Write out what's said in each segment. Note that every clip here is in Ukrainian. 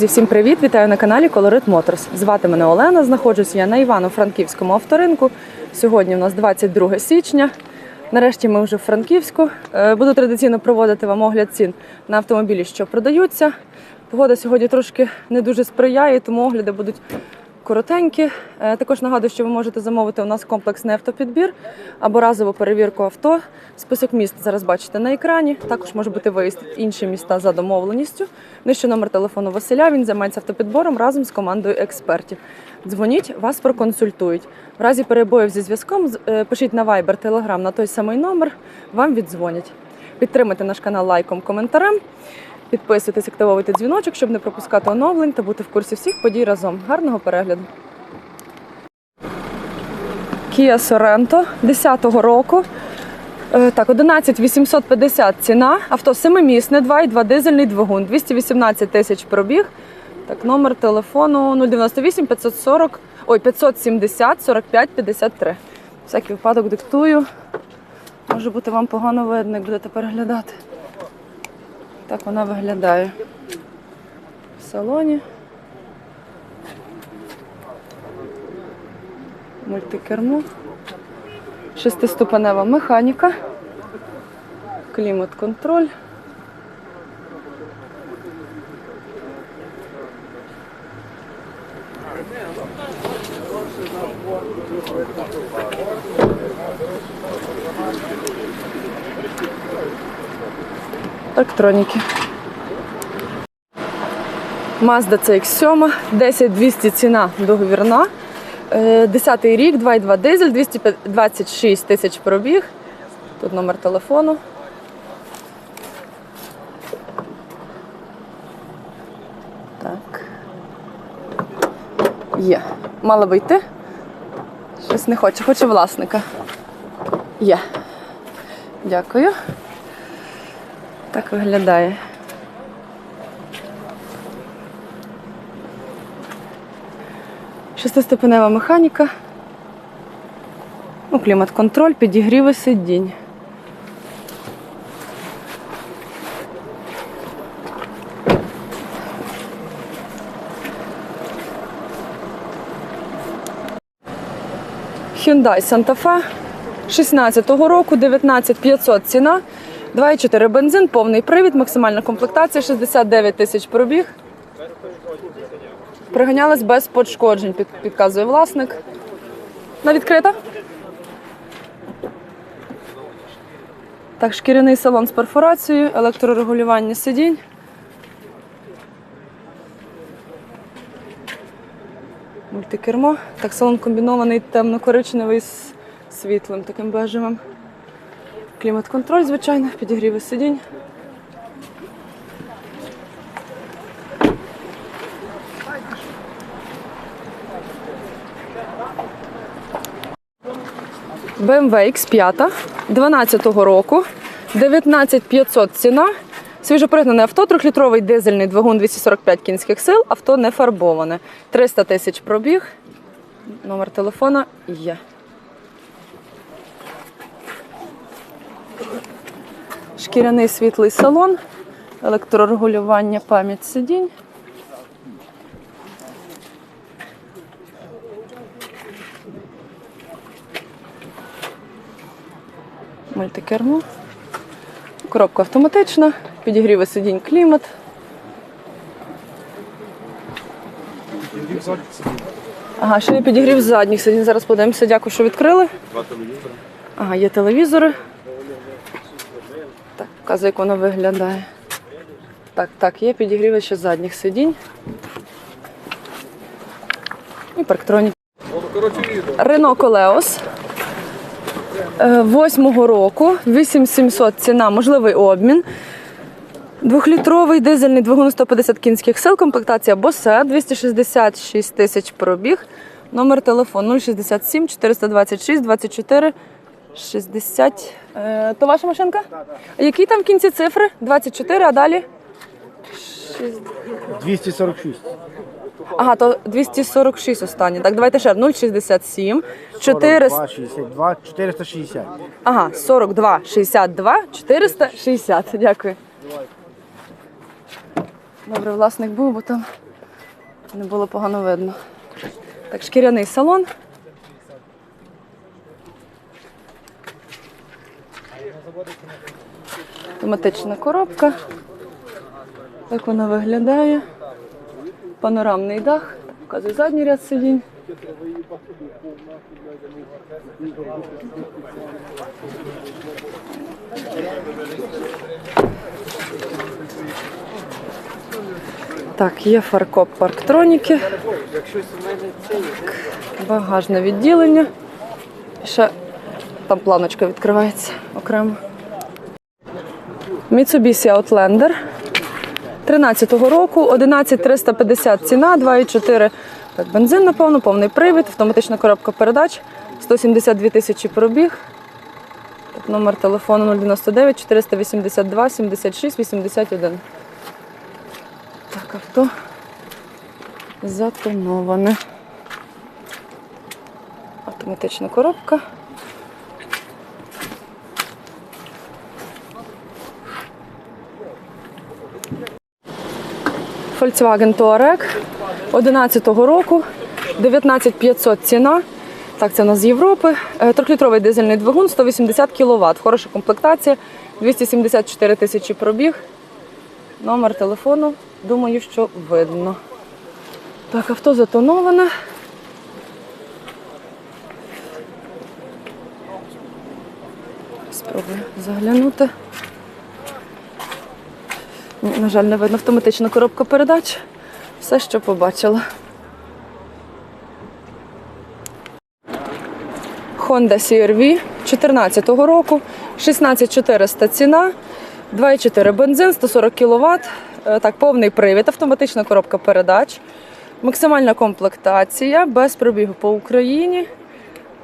Друзі, всім привіт! Вітаю на каналі Colorit Motors. Звати мене Олена. Знаходжусь я на Івано-Франківському авторинку. Сьогодні у нас 22 січня. Нарешті ми вже в Франківську. Е, Буду традиційно проводити вам огляд цін на автомобілі, що продаються. Погода сьогодні трошки не дуже сприяє, тому огляди будуть коротенькі. Е, Також нагадую, що ви можете замовити у нас комплексний автопідбір або разову перевірку авто. Список міст зараз бачите на екрані. Також може бути виїзд в інші міста за домовленістю. Нижче номер телефону Василя. Він займається автопідбором разом з командою експертів. Дзвоніть, вас проконсультують. В разі перебоїв зі зв'язком е, пишіть на Viber, Telegram на той самий номер. Вам віддзвонять. Підтримайте наш канал лайком, коментарем. Підписуйтесь, активовуйте дзвіночок, щоб не пропускати оновлень та бути в курсі всіх подій разом. Гарного перегляду. Kia Sorento 10-го року. Е, Так, 11 850 ціна. Авто семимісне, 2,2 дизельний двигун, 218 тисяч пробіг. Так, номер телефону 098 540, ой, 570 45 53. Всякий випадок диктую. Може бути вам погано видно, як будете переглядати. Так вона виглядає в салоні. Мультикермо. Шестиступенева механіка. Клімат-контроль. Електроніки. Mazda CX-7, 10200 ціна договірна. Е, 10-й рік, 2,2 дизель, 226 тисяч пробіг. Тут номер телефону. Так. Є. Мала би йти. Щось не хоче, хоче власника. Є. Дякую. Так виглядає. Шестиступенева механіка. Ну, клімат-контроль, підігріви сидінь. Hyundai Santa Fe 16-го року, 19500 ціна, 2,4 бензин, повний привід, максимальна комплектація, 69 тисяч пробіг. Приганялась без пошкоджень, підказує власник. На відкрита. Так, шкіряний салон з перфорацією, електрорегулювання сидінь. Мультикермо. Так, салон комбінований темно-коричневий з світлим таким бежевим. Клімат-контроль, звичайно, підігріви сидінь. BMW X5 12-го року, 19500 ціна. Свіжопригнане авто, 3-літровий дизельний двигун 245 кінських сил, авто не фарбоване. 300 тисяч пробіг. Номер телефона є. Шкіряний світлий салон, електрорегулювання, пам'ять сидінь. Мультикермо. Коробка автоматична, підігріви сидінь клімат. Ага, ще є підігрів задніх сидінь. Зараз подивимося. Дякую, що відкрили. Ага, є телевізори. Так, показує, як воно виглядає. Так, так, є підігріви ще задніх сидінь. І парктроніки. Рено Колеос. Е, Восьмого року, 8700 ціна, можливий обмін. Двохлітровий дизельний двигун 150 кінських сил, комплектація Bose, 266 тисяч пробіг. Номер телефону 067 426 24 60. Е, то ваша машинка? Які там в кінці цифри? 24, а далі? 246. Ага, то 246 останні. Так, давайте ще 067 400. 62, 460. Ага, 42, 62, 460. Дякую. Добре, власник був, бо там Не було погано видно. Так, шкіряний салон. Автоматична коробка. Так вона виглядає. Панорамний дах. Показує задній ряд сидінь. Так, є фаркоп парктроніки. Багажне відділення. Ще там планочка відкривається окремо. Mitsubishi Outlander 13-го року, 11350 ціна, 2,4 так, бензин, напевно, повний привід, автоматична коробка передач, 172 тисячі пробіг. Так, номер телефону 099 482 76 81. Так, авто затоноване. Автоматична коробка. Volkswagen Touareg 11-го року, 19500 ціна. Так, це у нас з Європи. Е, Трьохлітровий дизельний двигун, 180 кВт. Хороша комплектація, 274 тисячі пробіг. Номер телефону, думаю, що видно. Так, авто затоноване. Спробую заглянути. На жаль, не видно автоматична коробка передач. Все, що побачила. Honda CR-V 14-го року, 16400 ціна, 2,4 бензин, 140 кВт. Так, повний привід, автоматична коробка передач, максимальна комплектація, без пробігу по Україні.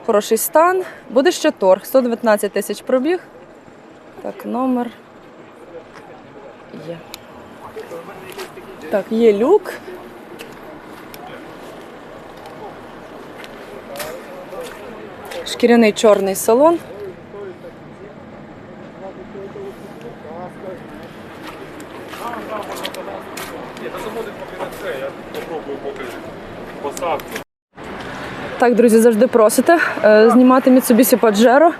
Хороший стан. Буде ще торг, 119 тисяч пробіг. Так, номер є. Так, є люк. Шкіряний чорний салон. Так, друзі, завжди просите е, знімати Mitsubishi Pajero.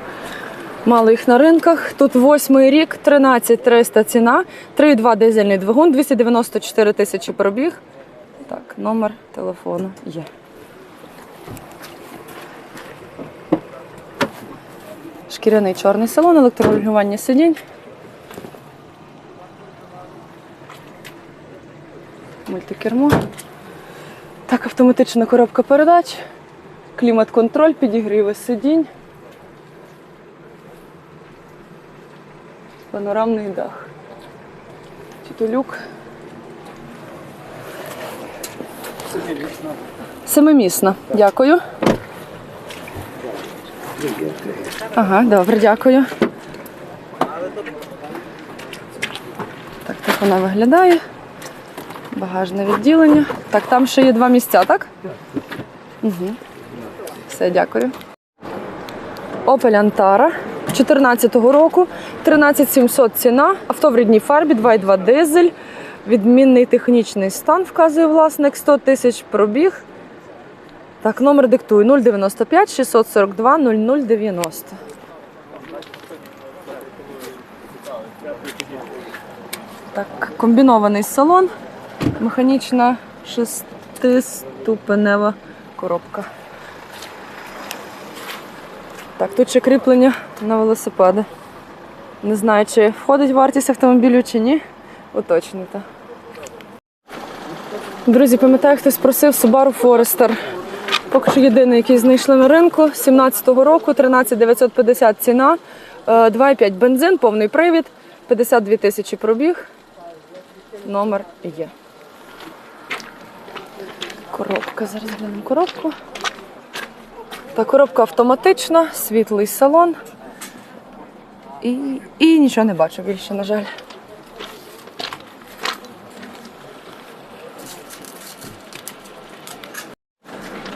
Мало їх на ринках. Тут восьмий рік, 13 300 ціна, 3,2 дизельний двигун, 294 тисячі пробіг. Так, номер телефону є. Шкіряний чорний салон, електрорегулювання сидінь. Мультикермо. Так, автоматична коробка передач, клімат-контроль, підігріви сидінь. Панорамний дах. Тітулюк. Семимісна. Дякую. Ага, добре, дякую. Так, так вона виглядає. Багажне відділення. Так, там ще є два місця, так? Угу. Все, дякую. Opel Antara 14-го року, 13700 ціна, авто в рідній фарбі, 2,2 дизель, відмінний технічний стан, вказує власник, 100 тисяч пробіг. Так, номер диктую 095 642 0090. Так, комбінований салон, механічна шестиступенева коробка. Так, тут ще кріплення на велосипеди. Не знаю, чи входить вартість автомобілю чи ні. Уточнити. Друзі, пам'ятаю, хтось просив Subaru Forester. Поки що єдиний, який знайшли на ринку. 17-го року, 13950 ціна, е, 2,5 бензин, повний привід, 52 тисячі пробіг. Номер є. Коробка, зараз глянемо коробку. Та коробка автоматична, світлий салон. І, і нічого не бачу більше, на жаль.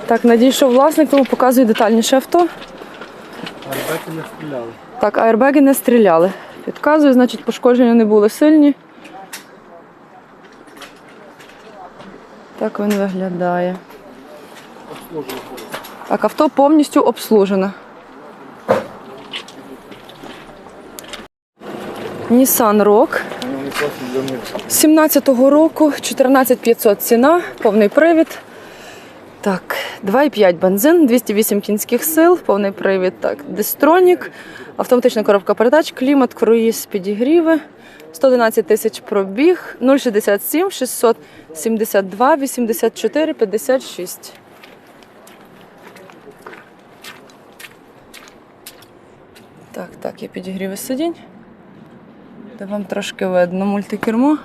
Так, надійшов власник, тому показую детальніше авто. Арбети не стріляли. Так, аербеги не стріляли. Підказую, значить, пошкодження не були сильні. Так він виглядає. Обслужено. Так, авто повністю обслужене. Для них. 17-го року, 14500 ціна, повний привід. Так, 2,5 бензин, 208 кінських сил, повний привід. Так, Дестронік, автоматична коробка передач, клімат, круїз, підігріви, 111 тисяч пробіг, 067 672 84 56. Так, так, є підігріви сидінь. Де вам трошки видно мультикермо.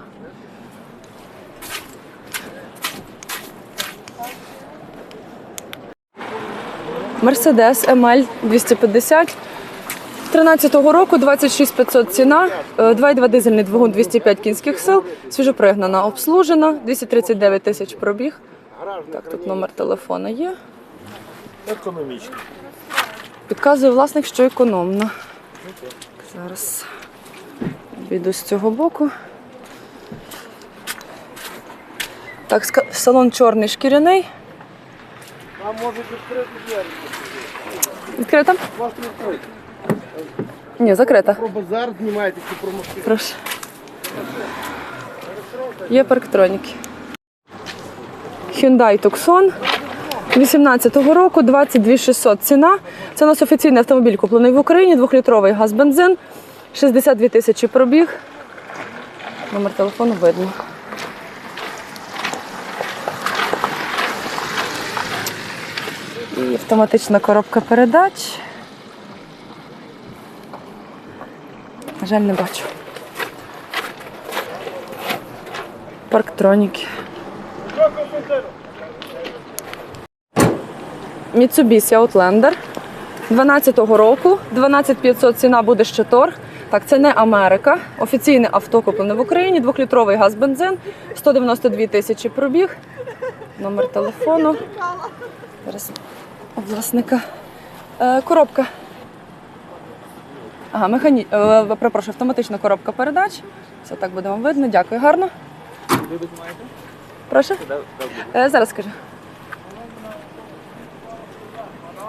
Мерседес ML 250. 13-го року 26500 ціна, е, 2,2 дизельний двигун 205 кінських сил, свіжопригнана, обслужена, 239 тисяч пробіг. Так, тут номер телефона є. Економічно. Підказує власник, що економно. Зараз піду з цього боку. Так, салон чорний шкіряний. А може відкрити двері? Відкрита? Можете відкрити. Ні, закрита. Про базар знімаєте чи про машину? Прошу. Є парктроніки. Hyundai Tucson 18-го року, 22 600 ціна. Це у нас офіційний автомобіль, куплений в Україні, двохлітровий газ-бензин, 62 тисячі пробіг. Номер телефону видно. І автоматична коробка передач. На жаль, не бачу. Парктроніки. Mitsubishi Outlander 12-го року. 12500 ціна буде ще торг. Так, це не Америка. Офіційне авто куплене в Україні, двохлітровий газ-бензин, 192 тисячі пробіг. Номер телефону. Зараз власника. Е, коробка. Ага, механі... е, перепрошую, автоматична коробка передач. Все так буде вам видно. Дякую, гарно. Прошу? Е, зараз скажу.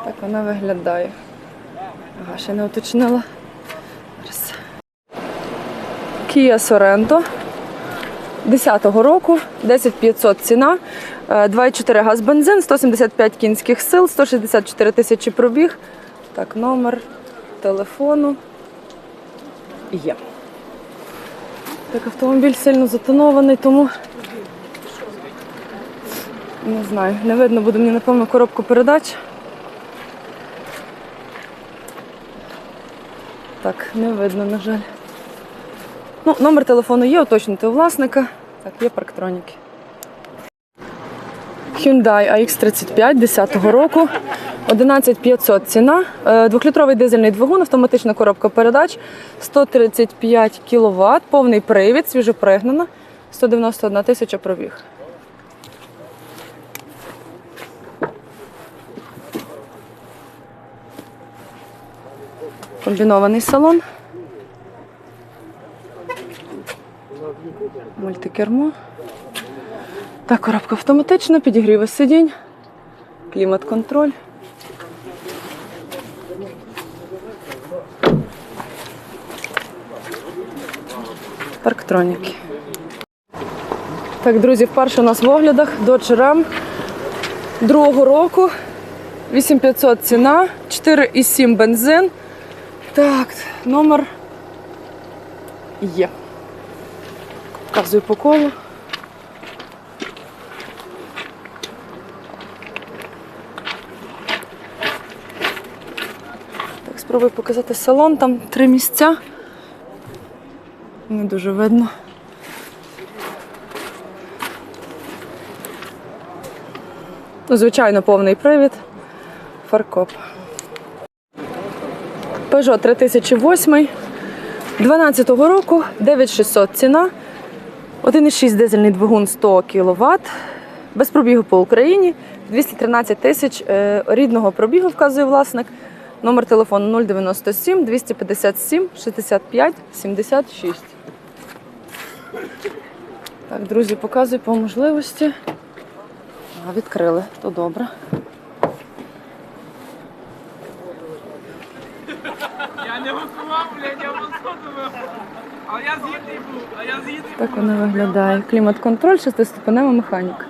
Так вона виглядає. Ага, ще не уточнила. Зараз. Kia Sorento. 10-го року, 10500 ціна, е, 2,4 газ бензин, 175 кінських сил, 164 тисячі пробіг. Так, номер телефону є. Так, автомобіль сильно затонований, тому не знаю, не видно буде мені, напевно, коробку передач. Так, не видно, на жаль. Ну, номер телефону є, уточнити у власника. Так, є парктроніки. Hyundai AX35 10-го року. 11500 ціна. Е, Двохлітровий дизельний двигун, автоматична коробка передач, 135 кВт, повний привід, свіжопригнана, 191 тисяча пробіг. Комбінований салон. Мультикермо. Так, коробка автоматична, підігріви сидінь, клімат-контроль. Парктроніки. Так, друзі, вперше у нас в оглядах Dodge Ram другого року. 8500 ціна, 4,7 бензин. Так, номер є. Показую по колу. Так, спробую показати салон, там три місця. Не дуже видно. Ну, звичайно, повний привід. Фаркоп. Peugeot 3008 12-го року, 9600 ціна. 1,6 дизельний двигун 100 кВт. Без пробігу по Україні. 213 тисяч е, рідного пробігу вказує власник. Номер телефону 097 257 65 76. Так, друзі, показую по можливості. А, відкрили, то добре. Блядь, я. А я згідний був, а я згідний Так воно виглядає. Клімат-контроль, шестиступенева механіка.